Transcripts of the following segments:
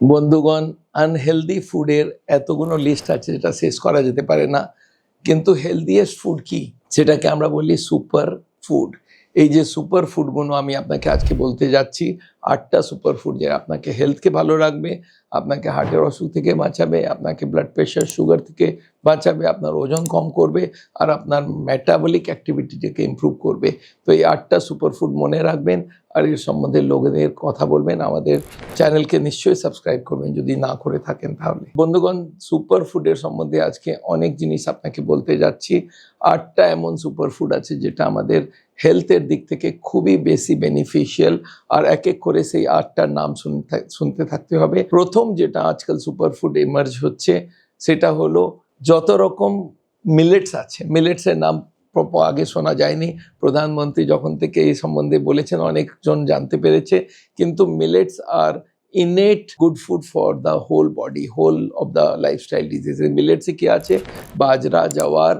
বন্ধুগণ আনহেলদি ফুডের এতগুলো লিস্ট আছে যেটা শেষ করা যেতে পারে না। কিন্তু হেলদিয়েস্ট ফুড কি? সেটাকে আমরা বলি সুপার ফুড এই যে সুপার ফুডগুলো আমি আপনাকে আজকে বলতে যাচ্ছি, আটটা সুপার ফুড যে আপনাকে হেলথকে ভালো রাখবে, আপনাকে হার্টের অসুখ থেকে বাঁচাবে, আপনাকে ব্লাড প্রেশার সুগার থেকে বাঁচাবে, আপনার ওজন কম করবে, আর আপনার মেটাবলিক অ্যাক্টিভিটিটাকে ইমপ্রুভ করবে। তো এই আটটা সুপার ফুড মনে রাখবেন আর এর সম্বন্ধে লোকেদের কথা বলবেন, আমাদের চ্যানেলকে নিশ্চয়ই সাবস্ক্রাইব করবেন যদি না করে থাকেন তাহলে। বন্ধুগণ সুপার ফুডের সম্বন্ধে আজকে অনেক জিনিস আপনাকে বলতে যাচ্ছি। আটটা এমন সুপার ফুড আছে যেটা আমাদের হেলথের দিক থেকে খুবই বেশি বেনিফিশিয়াল আর এক এক করে সেই আটটার নাম শুনতে শুনতে থাকতে হবে। প্রথম যেটা আজকাল সুপার ফুড এমার্জ হচ্ছে, সেটা হলো যত রকম মিলেটস আছে মিলেটসের নাম আগে শোনা যায়নি। প্রধানমন্ত্রী যখন থেকে এই সম্বন্ধে বলেছেন, অনেকজন জানতে পেরেছে। কিন্তু millets are innate good food for the whole body, whole of the lifestyle disease মিলেটসে কি আছে? বাজরা জওয়ার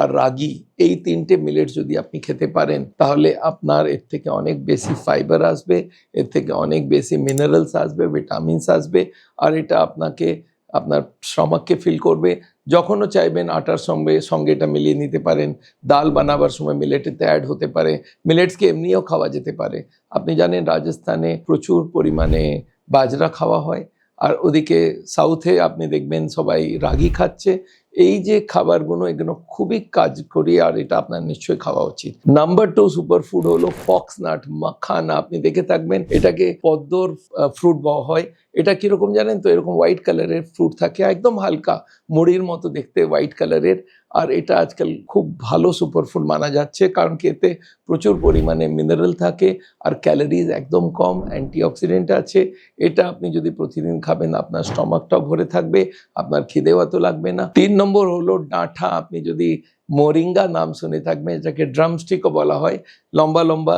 আর রাগি। এই তিনটে মিলেটস যদি আপনি খেতে পারেন, তাহলে আপনার এর থেকে অনেক বেশি ফাইবার আসবে, এর থেকে অনেক বেশি মিনারেলস আসবে, ভিটামিনস আসবে, আর এটা আপনাকে আপনার স্টমাককে ফিল করবে, যখনও চাইবেন আটার সঙ্গে সঙ্গে এটা মিলিয়ে নিতে পারেন। ডাল বানাবার সময় মিলেটেতে অ্যাড হতে পারে। মিলেটসকে এমনিও খাওয়া যেতে পারে। আপনি জানেন রাজস্থানে প্রচুর পরিমাণে বাজরা খাওয়া হয়। আর ওদিকে সাউথে আপনি দেখবেন সবাই রাগি খাচ্ছে। এই যে খাবারগুলো, এগুলো খুবই কাজ করি আর এটা আপনার নিশ্চয়ই খাওয়া উচিত। নাম্বার টু সুপার ফুড হলো ফক্স নাট মাখানা। আপনি দেখে থাকবেন এটাকে পদ্মর ফ্রুট বলা হয়। এটা কীরকম জানেন তো? এরকম হোয়াইট কালারের ফ্রুট থাকে, একদম হালকা। মুড়ির মতো দেখতে হোয়াইট কালারের আর এটা আজকাল খুব ভালো সুপারফুড মানা যাচ্ছে, কারণ কি এতে প্রচুর পরিমাণে মিনারেল থাকে আর ক্যালোরিজ একদম কম অ্যান্টিঅক্সিডেন্ট আছে। এটা আপনি যদি প্রতিদিন খাবেন, আপনার স্টমাকটাও ভরে থাকবে, আপনার খিদেও এত লাগবে না। তিন নম্বর হলো ডাঁঠা। আপনি যদি মোরিঙ্গা নাম শুনে থাকবেন, এটাকে ড্রামস্টিকও বলা হয়, লম্বা লম্বা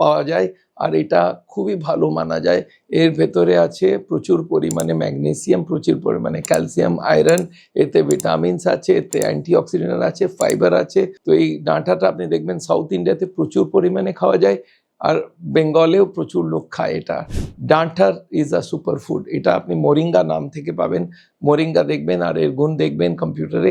পাওয়া যায় আর এটা খুবই ভালো মানা যায়। এর ভেতরে আছে প্রচুর পরিমাণে ম্যাগনেসিয়াম, প্রচুর পরিমাণে ক্যালসিয়াম, আয়রন, এতে ভিটামিনস আছে, এতে অ্যান্টিঅক্সিডেন্ট আছে, ফাইবার আছে। তো এই ডাঁটাটা আপনি দেখবেন সাউথ ইন্ডিয়াতে প্রচুর পরিমাণে খাওয়া যায়। আর বেঙ্গলেও প্রচুর লোক খায় এটা। ডাঁটার ইজ আ সুপার ফুড এটা আপনি মোরিঙ্গা নাম থেকে পাবেন। মোরিঙ্গা দেখবেন আর এর গুণ দেখবেন কম্পিউটারে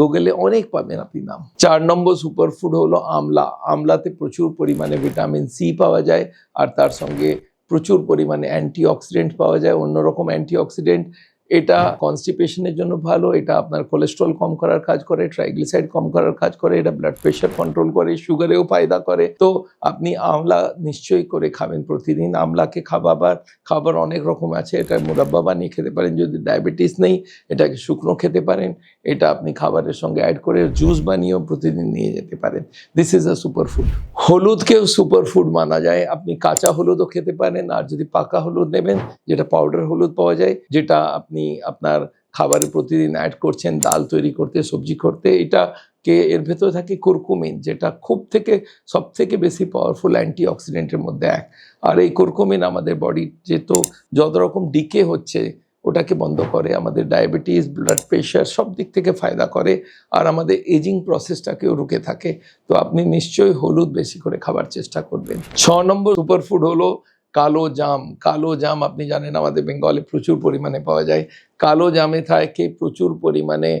গুগলে অনেক পাবেন আপনি নাম। চার নম্বর সুপার ফুড হলো আমলা। আমলাতে প্রচুর পরিমাণে ভিটামিন সি পাওয়া যায় আর তার সঙ্গে প্রচুর পরিমাণে অ্যান্টিঅক্সিডেন্ট পাওয়া যায়। অন্যরকম অ্যান্টিঅক্সিডেন্ট এটা কনস্টিপেশনের জন্য ভালো, এটা আপনার কোলেস্ট্রল কম করার কাজ করে ট্রাইগ্লিসাইড কম করার কাজ করে, এটা ব্লাড প্রেশার কন্ট্রোল করে সুগারেও ফায়দা করে। তো আপনি আমলা নিশ্চয়ই করে খাবেন প্রতিদিন, আমলাকে খাবার খাবার অনেক রকম আছে, এটা মুরাব্বা বানিয়ে খেতে পারেন, যদি ডায়াবেটিস নেই, এটাকে শুকনো খেতে পারেন, এটা আপনি খাবারের সঙ্গে অ্যাড করে জুস বানিয়েও প্রতিদিন নিয়ে যেতে পারেন। This is a super food হলুদকেও super food মানা যায়। আপনি কাঁচা হলুদও খেতে পারেন, আর যদি পাকা হলুদ নেবেন, যেটা পাউডার হলুদ পাওয়া যায়, যেটা আপনি আপনার খাবারে প্রতিদিন অ্যাড করছেন, ডাল তৈরি করতে, সবজি করতে এটা কে এর ভেতরে থাকে কুরকুমিন যেটা খুব থেকে সব থেকে বেশি পাওয়ারফুল অ্যান্টি অক্সিডেন্টের মধ্যে এক। আর এই কুরকুমিন আমাদের বডির যে তো যত রকম ডিকে হচ্ছে ওটাকে বন্ধ করে, আমাদের ডায়াবেটিস ব্লাড প্রেশার সব দিক থেকে ফায়দা করে আর আমাদের এজিং প্রসেসটাকেও রুখে থাকে। তো আপনি নিশ্চয়ই হলুদ বেশি করে খাবার চেষ্টা করবেন। ছ নম্বর সুপারফুড হলো কালো জাম কালো জাম আপনি জানেন আমাদের বেঙ্গলে প্রচুর পরিমাণে পাওয়া যায়। কালো জামে থাকে প্রচুর পরিমাণে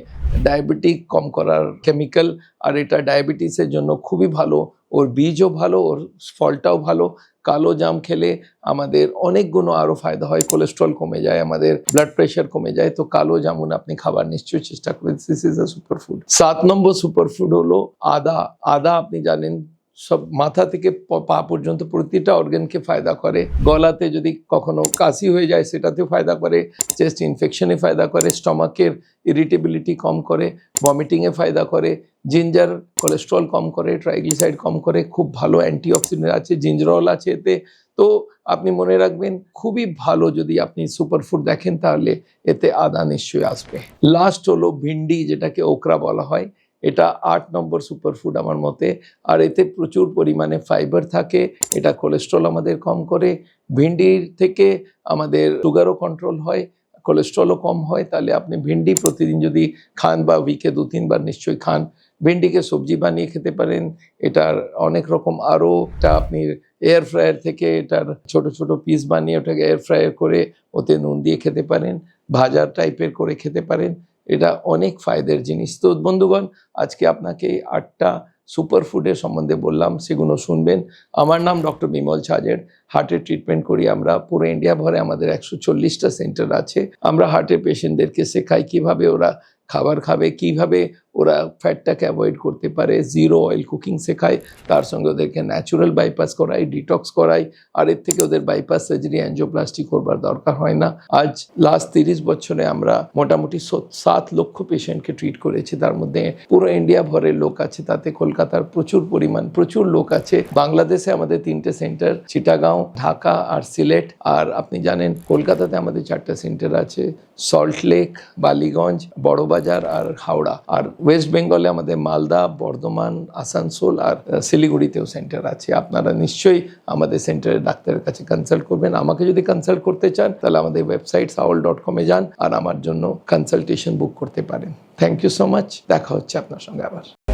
ডায়াবেটিক, কম করার কেমিক্যাল, আর এটা ডায়াবেটিসের জন্য খুবই ভালো। ওর বীজও ভালো, ওর ফলটাও ভালো। কালো জাম খেলে আমাদের অনেকগুলো আরও ফায়দা হয়। কোলেস্ট্রল কমে যায়, আমাদের ব্লাড প্রেশার কমে যায়। তো কালো জামুন আপনি খাবার নিশ্চয়ই চেষ্টা করবেন this is a super food সাত নম্বর সুপার ফুড হলো আদা। আদা আপনি জানেন সব মাথা থেকে পা পর্যন্ত প্রতিটা অর্গানকে ফায়দা করে। গলাতে যদি কখনো কাশি হয়ে যায়, সেটাতেও ফায়দা করে, চেস্ট ইনফেকশনে ফায়দা করে, স্টমাকের ইরিটেবিলিটি কম করে, ভমিটিংয়ে ফায়দা করে, জিঞ্জার কোলেস্ট্রল কম করে, ট্রাইগ্লিসাইড কম করে, খুব ভালো অ্যান্টিঅক্সিডেন্ট আছে, জিঞ্জরল আছে এতে। তো আপনি মনে রাখবেন, খুবই ভালো যদি আপনি সুপারফুড দেখেন, তাহলে এতে আদা নিশ্চয়ই আসবে। লাস্ট হলো ভিন্ডি, যেটাকে ওকরা বলা হয়। এটা আট নম্বর সুপারফুড আমার মতে। আর এতে প্রচুর পরিমাণে ফাইবার থাকে, এটা কোলেস্ট্রল আমাদের কম করে। ভিন্ডির থেকে আমাদের সুগারও কন্ট্রোল হয় কোলেস্ট্রলও কম হয়, তাহলে আপনি ভিন্ডি প্রতিদিন যদি খান বা উইকে দু, তিনবার নিশ্চয়ই খান। ভেন্ডিকে সবজি বানিয়ে খেতে পারেন, এটার অনেক রকম আরও এটা আপনি এয়ার ফ্রায়ার থেকে এটার ছোট ছোট পিস বানিয়ে ওটাকে এয়ার ফ্রায়ার করে ওতে নুন দিয়ে খেতে পারেন ভাজা টাইপের করে খেতে পারেন। এটা অনেক ফায়দের জিনিস। তো বন্ধুগণ, আজকে আপনাকে আটটা সুপার ফুডের সম্বন্ধে বললাম, সেগুলো শুনবেন। আমার নাম ডক্টর বিমল ছাজের হার্টের ট্রিটমেন্ট করি, আমরা পুরো ইন্ডিয়া ভরে আমাদের একশো চল্লিশটা সেন্টার আছে। আমরা হার্টের পেশেন্টদেরকে শেখাই কীভাবে ওরা খাবার খাবে, কীভাবে ওরা ফ্যাটটাকে অ্যাভয়েড করতে পারে। জিরো অয়েল কুকিং শেখায়, তার সঙ্গে ওদেরকে ন্যাচুরাল বাইপাস করাই ডিটক্স করাই, আর এর থেকে ওদের বাইপাস সার্জারি অ্যাঞ্জিওপ্লাস্টি করবার দরকার হয় না। আজ লাস্ট তিরিশ বছরে আমরা মোটামুটি সাত লক্ষ পেশেন্টকে ট্রিট করেছি। তার মধ্যে পুরো ইন্ডিয়া ভরের লোক আছে, তাতে কলকাতার প্রচুর পরিমাণ, প্রচুর লোক আছে। বাংলাদেশে আমাদের তিনটে সেন্টার চিটাগাঁও ঢাকা আর সিলেট। আর আপনি জানেন, কলকাতাতে আমাদের চারটা সেন্টার আছে, সল্ট লেক, বালিগঞ্জ বড়বাজার আর হাওড়া। আর ওয়েস্ট বেঙ্গলে আমাদের মালদা, বর্ধমান, আসানসোল আর শিলিগুড়িতেও সেন্টার আছে। আপনারা নিশ্চয়ই আমাদের সেন্টারের ডাক্তারের কাছে কনসাল্ট করবেন। আমাকে যদি কনসাল্ট করতে চান, তাহলে আমাদের ওয়েবসাইট সাউল ডট কমে যান আর আমার জন্য কনসালটেশন বুক করতে পারেন। থ্যাংক ইউ সো মাচ দেখা হচ্ছে আপনার সঙ্গে আবার।